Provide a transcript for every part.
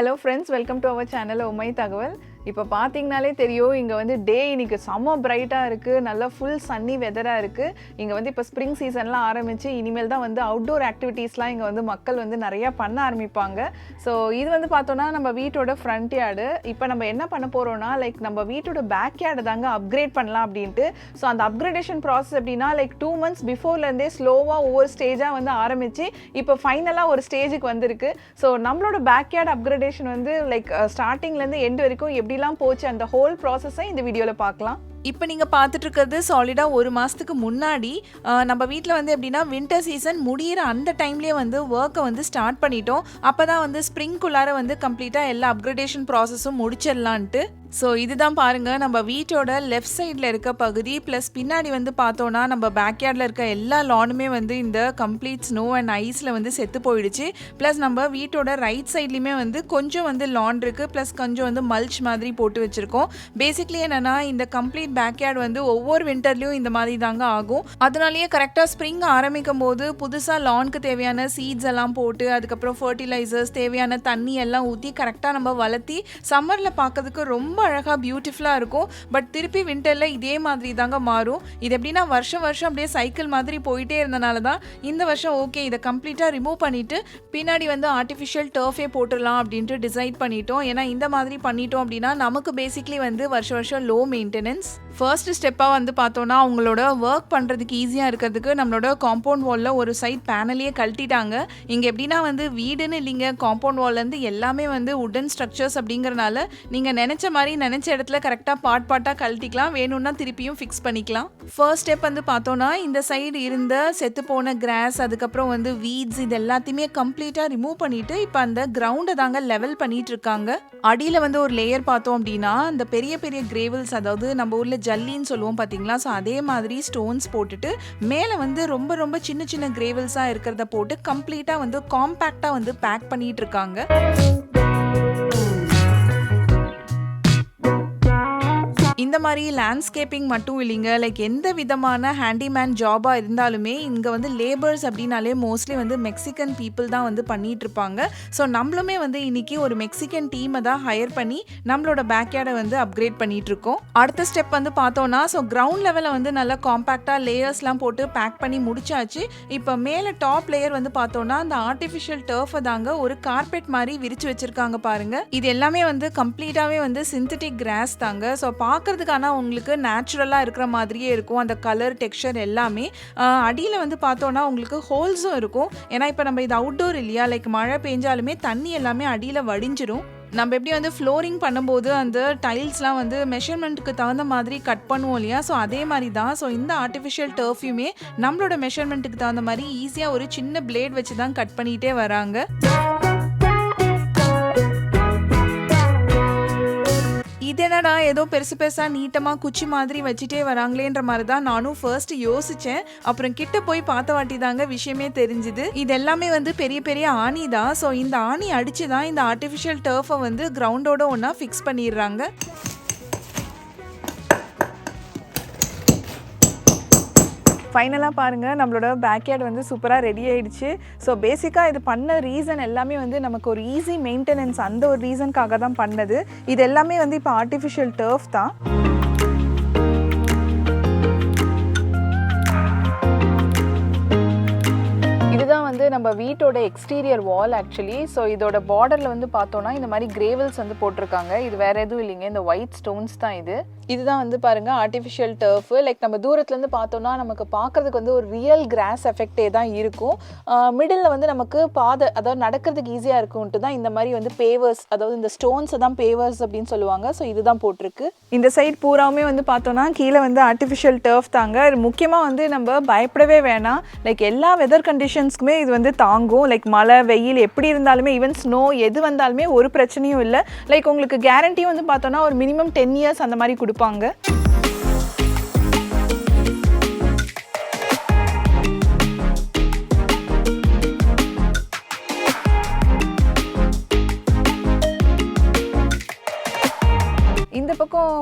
Hello friends, welcome to our channel oh Omay Tagawal. இப்போ பார்த்தீங்கனாலே தெரியும் இங்கே வந்து டே இன்னைக்கு செம்ம பிரைட்டாக இருக்குது நல்லா ஃபுல் சன்னி வெதராக இருக்குது இங்கே வந்து இப்போ ஸ்ப்ரிங் சீசன்லாம் ஆரம்பித்து இனிமேல் தான் வந்து அவுட்டோர் ஆக்டிவிட்டீஸ்லாம் இங்கே வந்து மக்கள் வந்து நிறையா பண்ண ஆரம்பிப்பாங்க. ஸோ இது வந்து பார்த்தோன்னா நம்ம வீட்டோட ஃப்ரண்ட் யார்டு இப்போ நம்ம என்ன பண்ண போகிறோம்னா லைக் நம்ம வீட்டோட பேக் யார்டு தாங்க அப்கிரேட் பண்ணலாம் அப்படின்ட்டு. ஸோ அந்த அப்கிரேடேஷன் ப்ராசஸ் எப்படின்னா லைக் டூ மந்த்ஸ் பிஃபோர்லேருந்தே ஸ்லோவாக ஒவ்வொரு ஸ்டேஜாக வந்து ஆரம்பித்து இப்போ ஃபைனலாக ஒரு ஸ்டேஜுக்கு வந்திருக்கு. ஸோ நம்மளோட பேக்யார்ட் அப்கிரேடேஷன் வந்து லைக் ஸ்டார்டிங்லேருந்து எண்டு வரைக்கும் எப்படி எப்படிலாம் போச்சு. அந்த ஹோல் ப்ராசஸை இந்த வீடியோவில் பார்க்கலாம். இப்போ நீங்கள் பார்த்துட்டு இருக்கிறது சாலிடாக ஒரு மாதத்துக்கு முன்னாடி நம்ம வீட்டில் வந்து எப்படின்னா வின்டர் சீசன் முடியிற அந்த டைம்லேயே வந்து ஒர்க்கை வந்து ஸ்டார்ட் பண்ணிட்டோம். அப்போ தான் வந்து ஸ்ப்ரிங்குள்ளார வந்து கம்ப்ளீட்டாக எல்லா அப்கிரேடேஷன் ப்ராசஸும் முடிச்சிடலான்ட்டு. ஸோ இதுதான் பாருங்கள் நம்ம வீட்டோட லெஃப்ட் சைடில் இருக்க பகுதி ப்ளஸ் பின்னாடி வந்து பார்த்தோன்னா நம்ம பேக்யார்டில் இருக்க எல்லா லானுமே வந்து இந்த கம்ப்ளீட் ஸ்னோ அண்ட் ஐஸில் வந்து செத்து போயிடுச்சு. ப்ளஸ் நம்ம வீட்டோட ரைட் சைட்லேயுமே வந்து கொஞ்சம் வந்து லான் இருக்குது ப்ளஸ் கொஞ்சம் வந்து மல்ச் மாதிரி போட்டு வச்சுருக்கோம். பேசிக்லி என்னென்னா இந்த கம்ப்ளீட் பேக்யார்டு வந்து ஒவ்வொரு வின்டர்லேயும் இந்த மாதிரி தாங்க ஆகும். அதனாலேயே கரெக்டாக ஸ்ப்ரிங் ஆரம்பிக்கும் போது புதுசாக லான்க்கு தேவையான சீட்ஸ் எல்லாம் போட்டு அதுக்கப்புறம் ஃபர்டிலைசர்ஸ் தேவையான தண்ணி எல்லாம் ஊற்றி கரெக்டாக நம்ம வளர்த்தி சம்மரில் பார்க்கறதுக்கு ரொம்ப அழகாக பியூட்டிஃபுல்லாக இருக்கும். பட் திருப்பி வின்டரில் இதே மாதிரி தாங்க மாறும். இது எப்படின்னா வருஷம் வருஷம் அப்படியே சைக்கிள் மாதிரி போயிட்டே இருந்தனால தான் இந்த வருஷம் ஓகே இதை கம்ப்ளீட்டாக ரிமூவ் பண்ணிவிட்டு பின்னாடி வந்து ஆர்டிஃபிஷியல் டர்ஃபே போட்டுடலாம் அப்படின்ட்டு டிசைட் பண்ணிட்டோம். ஏன்னா இந்த மாதிரி பண்ணிட்டோம் அப்படின்னா நமக்கு பேசிக்லி வந்து வருஷம் வருஷம் லோ மெயின்டெனன்ஸ் ஃபர்ஸ்ட் ஸ்டெப்பாக வந்து பார்த்தோன்னா அவங்களோட ஒர்க் பண்ணுறதுக்கு ஈஸியாக இருக்கிறதுக்கு நம்மளோட காம்பவுண்ட் வாலில் ஒரு சைட் பேனலையே கழட்டிட்டாங்க. இங்கே எப்படின்னா வந்து வீடுன்னு இல்லைங்க காம்பவுண்ட் வால்லேருந்து எல்லாமே வந்து உடன் ஸ்ட்ரக்சர்ஸ் அப்படிங்கிறனால நீங்கள் நினச்ச மாதிரி நினச்ச இடத்துல கரெக்டாக பாட் பாட்டாக கழட்டிக்கலாம். வேணும்னா திருப்பியும் ஃபிக்ஸ் பண்ணிக்கலாம். ஃபர்ஸ்ட் ஸ்டெப் வந்து பார்த்தோன்னா இந்த சைடு இருந்த செத்து போன கிராஸ் அதுக்கப்புறம் வந்து வீட்ஸ் இது எல்லாத்தையுமே கம்ப்ளீட்டாக ரிமூவ் பண்ணிட்டு இப்போ அந்த கிரவுண்டை தாங்க லெவல் பண்ணிட்டு இருக்காங்க. அடியில் வந்து ஒரு லேயர் பார்த்தோம் அப்படின்னா அந்த பெரிய பெரிய கிரேவல்ஸ் அதாவது நம்ம ஊரில் ஜல்லின்னு சொல்லுவோம் பார்த்தீங்களா? ஸோ அதே மாதிரி ஸ்டோன்ஸ் போட்டுட்டு மேலே வந்து ரொம்ப ரொம்ப சின்ன சின்ன கிரேவல்ஸாக இருக்கிறத போட்டு கம்ப்ளீட்டாக வந்து காம்பேக்டாக வந்து பேக் பண்ணிட்டு இருக்காங்க. இந்த மாதிரி லேண்ட்ஸ்கேப்பிங் மட்டும் இல்லைங்க. லைக் எந்த விதமான ஹேண்டிமேன் ஜாபாக இருந்தாலுமே இங்கே வந்து லேபர்ஸ் அப்படின்னாலே மோஸ்ட்லி வந்து மெக்சிகன் பீப்புள் தான் வந்து பண்ணிட்டு இருப்பாங்க. ஸோ நம்மளுமே வந்து இன்னைக்கு ஒரு மெக்சிகன் டீமை தான் ஹையர் பண்ணி நம்மளோட பேக்யார்டை வந்து அப்கிரேட் பண்ணிட்டு இருக்கோம். அடுத்த ஸ்டெப் வந்து பார்த்தோன்னா ஸோ கிரவுண்ட் லெவலில் வந்து நல்லா காம்பேக்டாக லேயர்ஸ்லாம் போட்டு பேக் பண்ணி முடிச்சாச்சு. இப்போ மேலே டாப் லேயர் வந்து பார்த்தோன்னா அந்த ஆர்டிஃபிஷியல் டர்ஃபை தாங்க ஒரு கார்பெட் மாதிரி விரிச்சு வச்சிருக்காங்க பாருங்க. இது எல்லாமே வந்து கம்ப்ளீட்டாகவே வந்து சிந்தட்டிக் கிராஸ் தாங்க. ஸோ பார்க்கறதுக்கான உங்களுக்கு நேச்சுரலாக இருக்கிற மாதிரியே இருக்கும். அந்த கலர் டெக்ஸ்சர் எல்லாமே அடியில் வந்து பார்த்தோன்னா உங்களுக்கு ஹோல்ஸும் இருக்கும். ஏன்னா இப்போ நம்ம இது அவுட்டோர் இல்லையா? லைக் மழை பெஞ்சாலுமே தண்ணி எல்லாமே அடியில் வடிஞ்சிரும். நம்ம எப்படி வந்து ஃப்ளோரிங் பண்ணும்போது அந்த டைல்ஸ்லாம் வந்து மெஷர்மெண்ட்டுக்கு தகுந்த மாதிரி கட் பண்ணுவோம் இல்லையா? ஸோ அதே மாதிரி தான். ஸோ இந்த ஆர்டிஃபிஷியல் டர்ஃப்யூமே நம்மளோட மெஷர்மெண்ட்டுக்கு தகுந்த மாதிரி ஈஸியாக ஒரு சின்ன பிளேட் வச்சு தான் கட் பண்ணிகிட்டே வராங்க. இது என்னடா ஏதோ பெருசு பெருசா நீட்டமா குச்சி மாதிரி வச்சுட்டே வராங்களேன்ற மாதிரி தான் நானும் ஃபர்ஸ்ட் யோசிச்சேன். அப்புறம் கிட்ட போய் பார்த்த வாட்டி தாங்க விஷயமே தெரிஞ்சுது. இது எல்லாமே வந்து பெரிய பெரிய ஆணி தான். ஸோ இந்த ஆணி அடிச்சு தான் இந்த ஆர்டிஃபிஷியல் டர்ஃபை வந்து கிரவுண்டோட ஒன்றா ஃபிக்ஸ் பண்ணிடுறாங்க. ஃபைனலாக பாருங்கள் நம்மளோட பேக்யார்டு வந்து சூப்பராக ரெடி ஆகிடுச்சு ஸோ பேசிக்காக இது பண்ண ரீசன் எல்லாமே வந்து நமக்கு ஒரு ஈஸி மெயின்டெனன்ஸ் அந்த ஒரு ரீசனுக்காக தான் பண்ணது. இது எல்லாமே வந்து இப்போ ஆர்டிஃபிஷியல் டர்ஃப் தான். நம்ம வீட்டோட எக்ஸ்டீரியர் வால் ஆக்சுவலி ஸோ இதோட பார்டரில் வந்து பார்த்தோன்னா இந்த மாதிரி கிரேவல்ஸ் வந்து போட்டிருக்காங்க. இது வேற எதுவும் இல்லைங்க. இந்த ஒயிட் ஸ்டோன்ஸ் தான் இது. இதுதான் வந்து பாருங்க ஆர்டிஃபிஷியல் டர்ஃபு லைக் நம்ம தூரத்துலேருந்து பார்த்தோன்னா நமக்கு பார்க்கறதுக்கு வந்து ஒரு ரியல் கிராஸ் எஃபெக்டே தான் இருக்கும். மிடில் வந்து நமக்கு பாதை அதாவது நடக்கிறதுக்கு ஈஸியாக இருக்கும்ட்டு தான் இந்த மாதிரி வந்து பேவர்ஸ் அதாவது இந்த ஸ்டோன்ஸை தான் பேவர்ஸ் அப்படின்னு சொல்லுவாங்க. ஸோ இதுதான் போட்டிருக்கு. இந்த சைட் பூராவுமே வந்து பார்த்தோன்னா கீழே வந்து ஆர்டிஃபிஷியல் டர்ஃப் தாங்க. முக்கியமாக வந்து நம்ம பயப்படவே வேணாம். லைக் எல்லா வெதர் கண்டிஷன்ஸ்க்குமே இது வந்து தாங்கும். லைக் மழை வெயில் எப்படி இருந்தாலுமே ஈவன் ஸ்னோ எது வந்தாலுமே ஒரு பிரச்சனையும் இல்லை. லைக் உங்களுக்கு கேரண்டியும் வந்து பார்த்தோன்னா ஒரு மினிமம் டென் இயர்ஸ் அந்த மாதிரி கொடுப்பாங்க.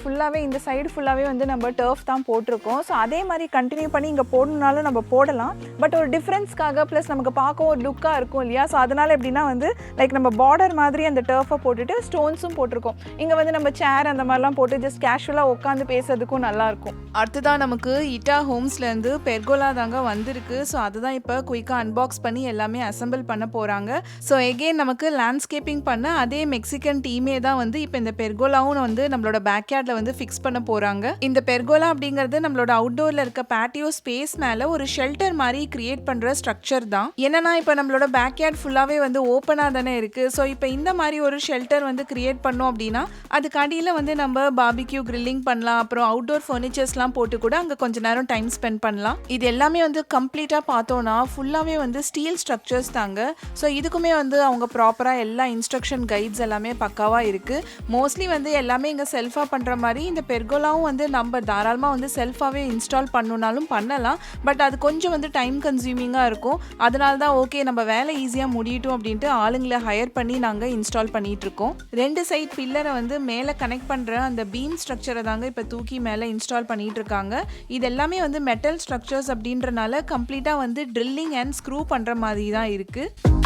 ஃபுல்லாகவே இந்த சைடு ஃபுல்லாகவே வந்து நம்ம டர்ஃப் தான் போட்டிருக்கோம். ஸோ அதே மாதிரி கண்டினியூ பண்ணி இங்கே போடணுனாலும் நம்ம போடலாம். பட் ஒரு டிஃப்ரென்ஸ்க்காக ப்ளஸ் நமக்கு பார்க்கவும் ஒரு லுக்காக இருக்கும் இல்லையா? ஸோ அதனால் எப்படின்னா வந்து லைக் நம்ம பார்டர் மாதிரி அந்த டர்ஃபை போட்டுட்டு ஸ்டோன்ஸும் போட்டிருக்கோம். இங்கே வந்து நம்ம சேர் அந்த மாதிரிலாம் போட்டு ஜஸ்ட் கேஷுவலாக உட்காந்து பேசுறதுக்கும் நல்லாயிருக்கும் அடுத்ததான் நமக்கு இட்டா ஹோம்ஸ்லேருந்து பெர்கோலா தாங்க வந்திருக்கு. ஸோ அதுதான் இப்போ குயிக்காக அன்பாக்ஸ் பண்ணி எல்லாமே அசெம்பிள் பண்ண போகிறாங்க ஸோ எகெயின் நமக்கு லேண்ட்ஸ்கேப்பிங் பண்ண அதே மெக்சிகன் டீமே தான் வந்து இப்போ இந்த பெர்கோலாவும் வந்து நம்மளோட பேக்யார்டில் வந்து ஃபிக்ஸ் பண்ண போகிறாங்க இந்த பெர்கோலா அப்படிங்கிறது நம்மளோட அவுட்டோரில் இருக்க பேட்டியோ ஸ்பேஸ் மேலே ஒரு ஷெல்டர் மாதிரி கிரியேட் பண்ணுற ஸ்ட்ரக்சர் தான். என்னன்னா இப்போ நம்மளோட பேக்யார்ட் ஃபுல்லாகவே வந்து ஓப்பனாக தானே இருக்குது ஸோ இப்போ இந்த மாதிரி ஒரு ஷெல்டர் வந்து கிரியேட் பண்ணோம் அப்படின்னா அதுக்கு அடியில் வந்து நம்ம பாபிக்யூ கிரில்லிங் பண்ணலாம். அப்புறம் அவுட்டோர் ஃபர்னிச்சர்ஸ்லாம் போட்டு கூட அங்கே கொஞ்ச நேரம் டைம் ஸ்பெண்ட் பண்ணலாம். இது எல்லாமே வந்து கம்ப்ளீட்டாக பார்த்தோன்னா ஃபுல்லாகவே வந்து ஸ்டீல் ஸ்ட்ரக்சர்ஸ் தாங்க. ஸோ இதுக்குமே வந்து அவங்க ப்ராப்பராக எல்லா இன்ஸ்ட்ரக்ஷன் கைட்ஸ் எல்லாமே பக்காவாக இருக்குது மோஸ்ட்லி வந்து எல்லாமே இங்கே செல்ஃபாக பண்ணுற மாதிரி இந்த பெர்கோலாவும் வந்து நம்ம தாராளமாக வந்து செல்ஃபாகவே இன்ஸ்டால் பண்ணுனாலும் பண்ணலாம். பட் அது கொஞ்சம் வந்து டைம் கன்சியூமிங்காக இருக்கும். அதனால தான் ஓகே நம்ம வேலை ஈஸியாக முடியட்டும் அப்படின்ட்டு ஆளுங்களை ஹையர் பண்ணி நாங்கள் இன்ஸ்டால் பண்ணிகிட்ருக்கோம் ரெண்டு சைட் பில்லரை வந்து மேலே கனெக்ட் பண்ணுற அந்த பீம் ஸ்ட்ரக்சரை தாங்க இப்போ தூக்கி மேலே இன்ஸ்டால் பண்ணிகிட்டு இருக்காங்க. இது எல்லாமே வந்து மெட்டல் ஸ்ட்ரக்சர்ஸ் அப்படின்றனால கம்ப்ளீட்டாக வந்து ட்ரில்லிங் அண்ட் ஸ்க்ரூ பண்ணுற மாதிரி தான் இருக்குது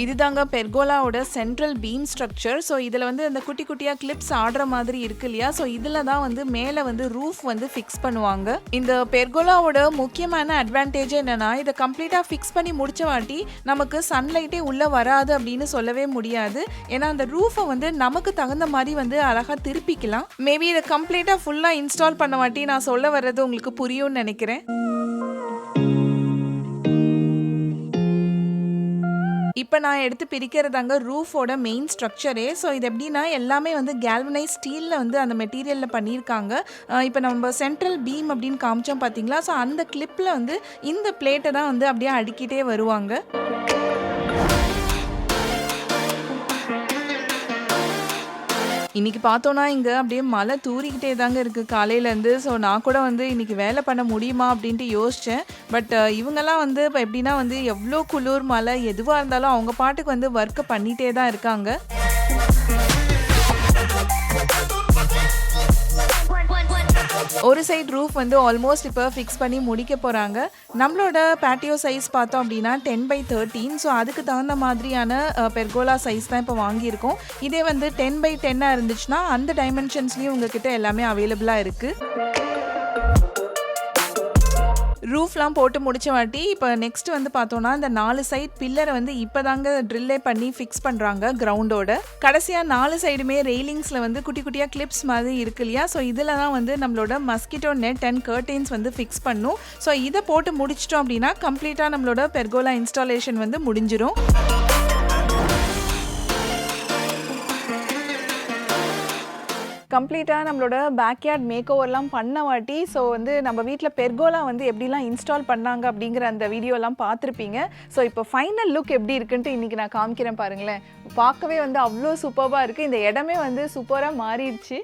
இதுதாங்க பெர்கோலாவோட சென்ட்ரல் பீம் ஸ்ட்ரக்சர் ஸோ இதில் வந்து அந்த குட்டி குட்டியாக கிளிப்ஸ் ஆடுற மாதிரி இருக்கு இல்லையா? ஸோ இதில் தான் வந்து மேலே வந்து ரூஃப் வந்து ஃபிக்ஸ் பண்ணுவாங்க. இந்த பெர்கோலாவோட முக்கியமான அட்வான்டேஜ் என்னன்னா இதை கம்ப்ளீட்டாக ஃபிக்ஸ் பண்ணி முடிச்ச வாட்டி நமக்கு சன்லைட்டே உள்ளே வராது அப்படின்னு சொல்லவே முடியாது. ஏன்னா அந்த ரூஃபை வந்து நமக்கு தகுந்த மாதிரி வந்து அழகாக திருப்பிக்கலாம். மேபி இதை கம்ப்ளீட்டாக ஃபுல்லாக இன்ஸ்டால் பண்ண வாட்டி நான் சொல்ல வர்றது உங்களுக்கு புரியும்னு நினைக்கிறேன். இப்போ நான் எடுத்து பிரிக்கிறதாங்க ரூஃபோட மெயின் ஸ்ட்ரக்சரே ஸோ இது எப்படின்னா எல்லாமே வந்து கேல்வனைஸ் ஸ்டீலில் வந்து அந்த மெட்டீரியலில் பண்ணியிருக்காங்க. இப்போ நம்ம சென்ட்ரல் பீம் அப்படின்னு காமிச்சோம் பார்த்தீங்களா ஸோ அந்த கிளிப்பில் வந்து இந்த பிளேட்டை தான் வந்து அப்படியே அடுக்கிட்டே வருவாங்க. இன்னைக்கு பார்த்தோன்னா இங்கே அப்படியே மழை தூறிக்கிட்டே தாங்க இருக்குது காலையிலேருந்து ஸோ நான் கூட வந்து இன்னைக்கு வேலை பண்ண முடியுமா அப்படின்ட்டு யோசித்தேன் பட் இவங்கெல்லாம் வந்து இப்போ எப்படின்னா வந்து எவ்வளோ குளிர் மழை எதுவாக இருந்தாலும் அவங்க பாட்டுக்கு வந்து ஒர்க்கை பண்ணிகிட்டே தான் இருக்காங்க. ஒரு சைடு ரூஃப் வந்து ஆல்மோஸ்ட் இப்போ ஃபிக்ஸ் பண்ணி முடிக்க போகிறாங்க நம்மளோட பேட்டியோ சைஸ் பார்த்தோம் அப்படின்னா டென் பை தேர்ட்டீன் ஸோ அதுக்கு தகுந்த மாதிரியான பெர்கோலா சைஸ் தான் இப்போ வாங்கியிருக்கோம். இதே வந்து டென் பை டென்னாக இருந்துச்சுன்னா அந்த டைமென்ஷன்ஸ்லேயும் உங்ககிட்ட எல்லாமே அவைலபிளாக இருக்குது ரூஃப்லாம் போட்டு முடிச்ச வாட்டி இப்போ நெக்ஸ்ட் வந்து பார்த்தோன்னா இந்த நாலு சைட் பில்லரை வந்து இப்போ தாங்க ட்ரில்லே பண்ணி ஃபிக்ஸ் பண்ணுறாங்க கிரவுண்டோட கடைசியாக நாலு சைடுமே ரெயிலிங்ஸில் வந்து குட்டி குட்டியாக கிளிப்ஸ் மாதிரி இருக்கு இல்லையா? ஸோ இதில் தான் வந்து நம்மளோட மஸ்கிட்டோ நெட் அண்ட் கர்டைன்ஸ் வந்து ஃபிக்ஸ் பண்ணும். ஸோ இதை போட்டு முடிச்சிட்டோம் அப்படின்னா கம்ப்ளீட்டாக நம்மளோட பெர்கோலா இன்ஸ்டாலேஷன் வந்து முடிஞ்சிடும் கம்ப்ளீட்டாக நம்மளோட பேக்யார்ட் மேக் ஓவர்லாம் பண்ண வாட்டி ஸோ வந்து நம்ம வீட்டில் பெர்கோலா வந்து எப்படிலாம் இன்ஸ்டால் பண்ணாங்க அப்படிங்கிற அந்த வீடியோலாம் பார்த்துருப்பீங்க. ஸோ இப்போ ஃபைனல் லுக் எப்படி இருக்குன்ட்டு இன்றைக்கி நான் காமிக்கிறேன் பாருங்களேன். பார்க்கவே வந்து அவ்வளோ சூப்பராக இருக்குது இந்த இடமே வந்து சூப்பராக மாறிடுச்சு.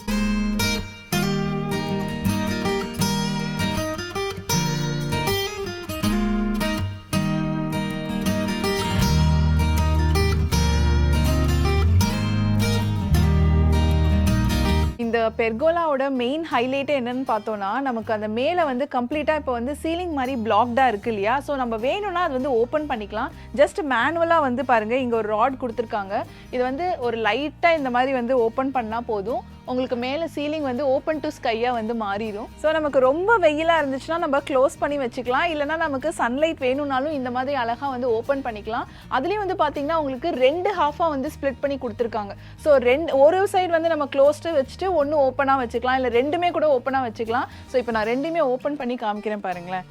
பெர்கோலாவோட மெயின் ஹைலைட்டே என்னன்னு பார்த்தோன்னா நமக்கு அந்த மேலே வந்து கம்ப்ளீட்டாக இப்போ வந்து சீலிங் மாதிரி பிளாக்டாக இருக்கு இல்லையா? ஸோ நம்ம வேணும்னா அது வந்து ஓப்பன் பண்ணிக்கலாம். ஜஸ்ட் மேனுவலாக வந்து பாருங்கள் இங்கே ஒரு ராட் கொடுத்துருக்காங்க. இது வந்து ஒரு லைட்டாக இந்த மாதிரி வந்து ஓப்பன் பண்ணால் போதும். உங்களுக்கு மேலே சீலிங் வந்து ஓப்பன் டு ஸ்கையாக வந்து மாறிடும் ஸோ நமக்கு ரொம்ப வெயிலாக இருந்துச்சுன்னா நம்ம க்ளோஸ் பண்ணி வச்சுக்கலாம். இல்லைனா நமக்கு சன்லைட் வேணும்னாலும் இந்த மாதிரி அழகாக வந்து ஓப்பன் பண்ணிக்கலாம். அதுலேயும் வந்து பார்த்தீங்கன்னா உங்களுக்கு ரெண்டு ஹாஃபாக வந்து ஸ்ப்ளிட் பண்ணி கொடுத்துருக்காங்க. ஸோ ரெண்டு ஒரு சைடு வந்து நம்ம க்ளோஸ்டு வச்சுட்டு ஒன்று ஓப்பனாக வச்சுக்கலாம். இல்லை ரெண்டுமே கூட ஓப்பனாக வச்சுக்கலாம். ஸோ இப்போ நான் ரெண்டுமே ஓப்பன் பண்ணி காமிக்கிறேன் பாருங்களேன்.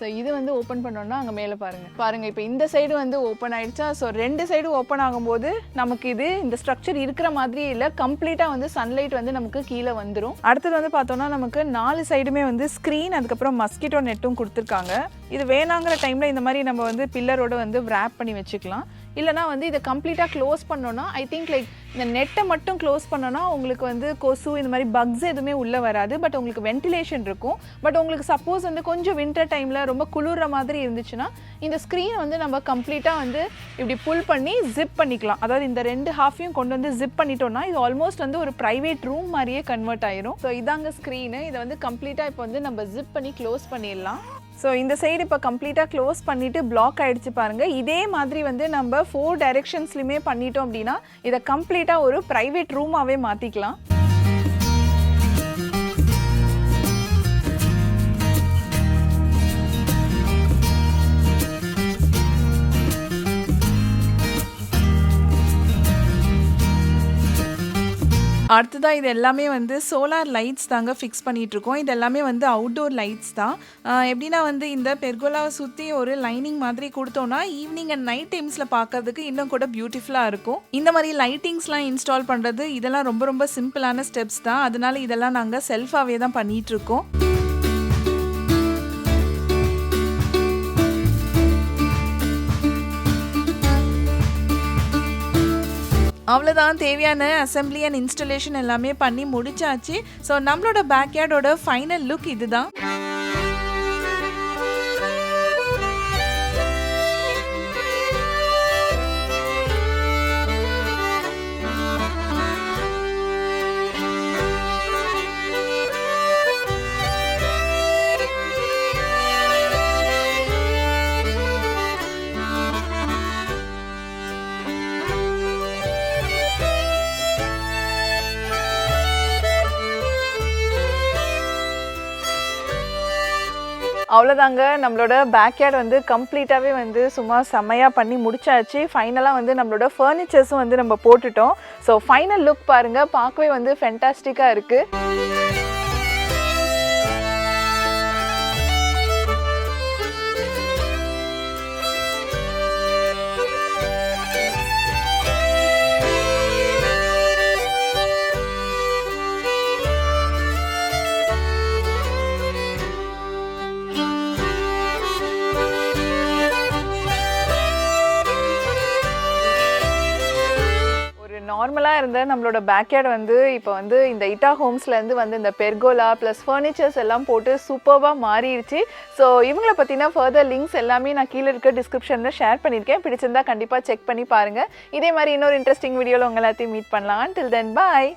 ஸோ இது வந்து ஓப்பன் பண்ணோம்னா அங்கே மேலே பாருங்கள் பாருங்கள் இப்போ இந்த சைடு வந்து ஓப்பன் ஆயிடுச்சா? ஸோ ரெண்டு சைடு ஓப்பன் ஆகும்போது நமக்கு இது இந்த ஸ்ட்ரக்சர் இருக்கிற மாதிரியே இல்லை. கம்ப்ளீட்டாக வந்து சன்லைட் வந்து நமக்கு கீழே வந்துடும் அடுத்தது வந்து பார்த்தோம்னா நமக்கு நாலு சைடுமே வந்து ஸ்க்ரீன் அதுக்கப்புறம் மஸ்கிட்டோ நெட்டும் கொடுத்துருக்காங்க. இது வேணாங்கிற டைமில் இந்த மாதிரி நம்ம வந்து பில்லரோட வந்து ரேப் பண்ணி வச்சுக்கலாம். இல்லைனா வந்து இதை கம்ப்ளீட்டாக க்ளோஸ் பண்ணோன்னா ஐ திங்க் லைக் இந்த நெட்டை மட்டும் க்ளோஸ் பண்ணோன்னா உங்களுக்கு வந்து கொசு இந்த மாதிரி பக்ஸ் எதுவுமே உள்ளே வராது. பட் உங்களுக்கு வென்டிலேஷன் இருக்கும். பட் உங்களுக்கு சப்போஸ் வந்து கொஞ்சம் வின்டர் டைமில் ரொம்ப குளிர்ற மாதிரி இருந்துச்சுன்னா இந்த ஸ்க்ரீன் வந்து நம்ம கம்ப்ளீட்டாக வந்து இப்படி புல் பண்ணி ஜிப் பண்ணிக்கலாம். அதாவது இந்த ரெண்டு ஹாஃபையும் கொண்டு வந்து ஜிப் பண்ணிட்டோம்னா இது ஆல்மோஸ்ட் வந்து ஒரு ப்ரைவேட் ரூம் மாதிரியே கன்வெர்ட் ஆயிரும். ஸோ இதாங்க ஸ்க்ரீனு இதை வந்து கம்ப்ளீட்டாக இப்போ வந்து நம்ம ஜிப் பண்ணி க்ளோஸ் பண்ணிடலாம். ஸோ இந்த சைடு இப்போ கம்ப்ளீட்டாக க்ளோஸ் பண்ணிவிட்டு பிளாக் ஆகிடுச்சு பாருங்கள் இதே மாதிரி வந்து நம்ம ஃபோர் டைரெக்ஷன்ஸ்லையுமே பண்ணிட்டோம் அப்படின்னா இதை கம்ப்ளீட்டாக ஒரு ப்ரைவேட் ரூமாகவே மாற்றிக்கலாம் அடுத்ததாக இது எல்லாமே வந்து சோலார் லைட்ஸ் தாங்க ஃபிக்ஸ் பண்ணிகிட்ருக்கோம் இது எல்லாமே வந்து அவுட்டோர் லைட்ஸ் தான். எப்படின்னா வந்து இந்த பெர்கோலாவை சுற்றி ஒரு லைனிங் மாதிரி கொடுத்தோன்னா ஈவினிங் அண்ட் நைட் டைம்ஸில் பார்க்கறதுக்கு இன்னும் கூட பியூட்டிஃபுல்லாக இருக்கும். இந்த மாதிரி லைட்டிங்ஸ்லாம் இன்ஸ்டால் பண்ணுறது இதெல்லாம் ரொம்ப ரொம்ப சிம்பிளான ஸ்டெப்ஸ் தான். அதனால இதெல்லாம் நாங்கள் செல்ஃபாகவே தான் பண்ணிகிட்ருக்கோம் அவ்வளோதான் தேவையான அசம்பிளி அண்ட் இன்ஸ்டலேஷன் எல்லாமே பண்ணி முடிச்சாச்சு. ஸோ நம்மளோட பேக்யார்டோட ஃபைனல் லுக் இதுதான். அவ்வளோதாங்க நம்மளோட பேக்யார்ட் வந்து கம்ப்ளீட்டாகவே வந்து சும்மா செம்மையாக பண்ணி முடிச்சாச்சு. ஃபைனலாக வந்து நம்மளோட ஃபர்னிச்சர்ஸும் வந்து நம்ம போட்டுட்டோம். ஸோ ஃபைனல் லுக் பாருங்கள் பார்க்கவே வந்து ஃபென்டாஸ்டிக்காக இருக்குது இருந்த நம்மளோட பேக்யார்டு வந்து இப்போ வந்து இந்த இட்டா ஹோம்ஸ்லேருந்து வந்து இந்த பெர்கோலா ப்ளஸ் ஃபர்னிச்சர்ஸ் எல்லாம் போட்டு சூப்பராக மாறிடுச்சு. ஸோ இவங்கள பற்றின ஃபர்தர் லிங்க்ஸ் எல்லாமே நான் கீழே இருக்க டிஸ்கிரிப்ஷனில் ஷேர் பண்ணியிருக்கேன். பிடிச்சிருந்தா கண்டிப்பாக செக் பண்ணி பாருங்கள் இதே மாதிரி இன்னொரு இன்ட்ரெஸ்டிங் வீடியோவில் உங்கள் எல்லாத்தையும் மீட் பண்ணலாம். டில் தென் பாய்